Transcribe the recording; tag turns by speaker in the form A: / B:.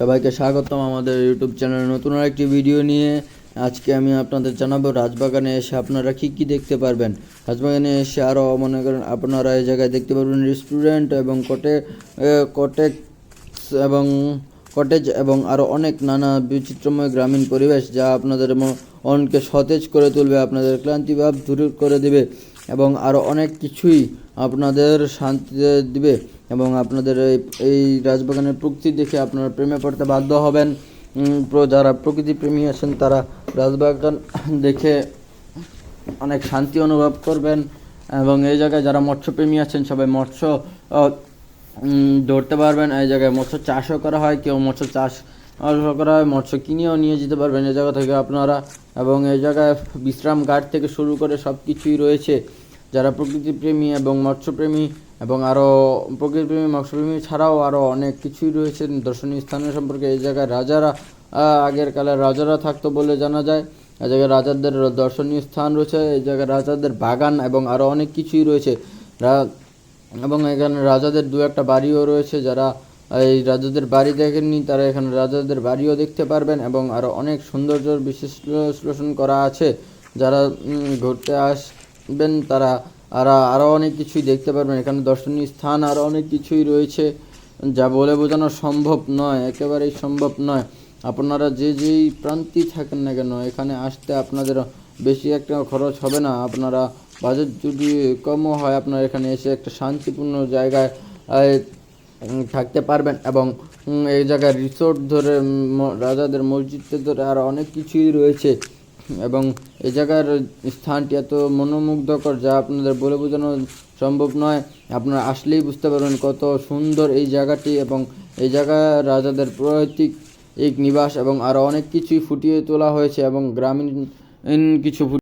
A: সবাইকে স্বাগতম আমাদের ইউটিউব চ্যানেলে নতুন একটি ভিডিও নিয়ে। আজকে আমি আপনাদের জানাব রাজবাগানে এসে আপনারা কী কী দেখতে পারবেন। রাজবাগানে এসে আরও মনে করেন আপনারা এই জায়গায় দেখতে পারবেন রেস্টুরেন্ট এবং কটে কটেজ এবং কটেজ এবং আরও অনেক নানা বিচিত্রময় গ্রামীণ পরিবেশ যা আপনাদের মনকে সতেজ করে তুলবে, আপনাদের ক্লান্তিভাব দূর করে দেবে এবং আরও অনেক কিছুই আপনাদের শান্তি দিবে। এবং আপনাদের এই এই রাজবাগানের প্রকৃতি দেখে আপনারা প্রেমে পড়তে বাধ্য হবেন। যারা প্রকৃতি প্রেমী আছেন, তারা রাজবাগান দেখে অনেক শান্তি অনুভব করবেন। এবং এই জায়গায় যারা মৎস্যপ্রেমী আছেন, সবাই মৎস্য ধরতে পারবেন। এই জায়গায় মৎস্য চাষও করা হয়, কেউ মৎস্য চাষ করা হয়, মৎস্য কিনেও নিয়ে যেতে পারবেন এই জায়গা থেকে আপনারা। এবং এই জায়গায় বিশ্রাম ঘাট থেকে শুরু করে সব কিছুই রয়েছে। যারা প্রকৃতিপ্রেমী এবং মৎস্যপ্রেমী এবং আরও প্রকৃতিপ্রেমী, মৎস্যপ্রেমী ছাড়াও আরও অনেক কিছুই রয়েছে দর্শনীয় স্থানের সম্পর্কে। এই জায়গায় রাজারা আগের কালে রাজারা থাকতো বলে জানা যায়। এই জায়গায় রাজাদের দর্শনীয় স্থান রয়েছে, এই জায়গায় রাজাদের বাগান এবং আরও অনেক কিছুই রয়েছে। এবং এখানে রাজাদের দু একটা বাড়িও রয়েছে যারা এই রাজাদের বাড়ি দেখেননি, তারা এখানে রাজাদের বাড়িও দেখতে পারবেন এবং আরও অনেক সৌন্দর্য বিশ্লেষণ করা আছে। যারা ঘুরতে আসবেন তারা আর আরও অনেক কিছুই দেখতে পারবেন। এখানে দর্শনীয় স্থান আরও অনেক কিছুই রয়েছে যা বলে বোঝানো সম্ভব নয়, একেবারেই সম্ভব নয়। আপনারা যে যেই প্রান্তেই থাকেন না কেন, এখানে আসতে আপনাদের বেশি একটা খরচ হবে না। আপনারা বাজেট যদি কমও হয়, আপনারা এখানে এসে একটা শান্তিপূর্ণ জায়গায় থাকতে পারবেন এবং এই জায়গায় রিসোর্ট ধরে রাজাদের মসজিদ ধরে আরও অনেক কিছুই রয়েছে। এবং এই জায়গার স্থানটি এত মনোমুগ্ধকর যা আপনাদের বলে বোঝানো সম্ভব নয়। আপনারা আসলেই বুঝতে পারবেন কত সুন্দর এই জায়গাটি এবং এই জায়গা রাজাদের প্রৈতিক, এক নিবাস এবং আরও অনেক কিছুই ফুটিয়ে তোলা হয়েছে এবং গ্রামীণ কিছু